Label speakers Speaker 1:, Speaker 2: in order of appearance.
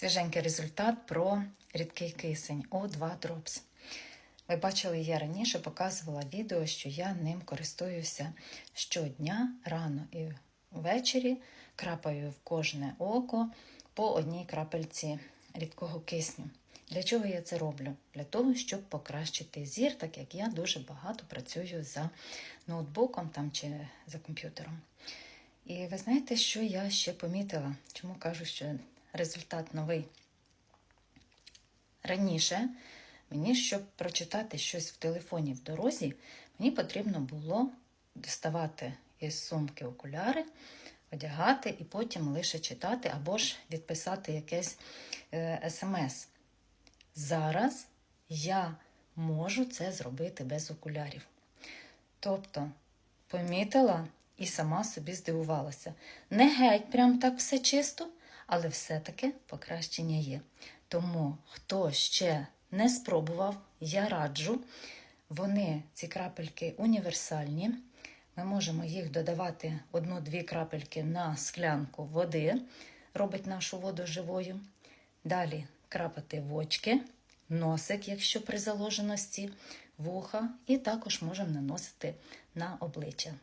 Speaker 1: Свіженький результат про рідкий кисень О2 Drops. Ви бачили, я раніше показувала відео, що я ним користуюся щодня, рано і ввечері, крапаю в кожне око по одній крапельці рідкого кисню. Для чого я це роблю? Для того, щоб покращити зір, так як я дуже багато працюю за ноутбуком там, чи за комп'ютером. І ви знаєте, що я ще помітила? Чому кажу, що результат новий? Раніше мені, щоб прочитати щось в телефоні в дорозі, мені потрібно було доставати із сумки окуляри, одягати і потім лише читати або ж відписати якесь е, смс. Зараз я можу це зробити без окулярів. Тобто, помітила і сама собі здивувалася. Не геть прям так все чисто, але все-таки покращення є. Тому, хто ще не спробував, я раджу. Вони, ці крапельки, універсальні. Ми можемо їх додавати одну-дві крапельки на склянку води, робить нашу воду живою. Далі крапати в очки, носик, якщо при заложеності, вуха, і також можемо наносити на обличчя.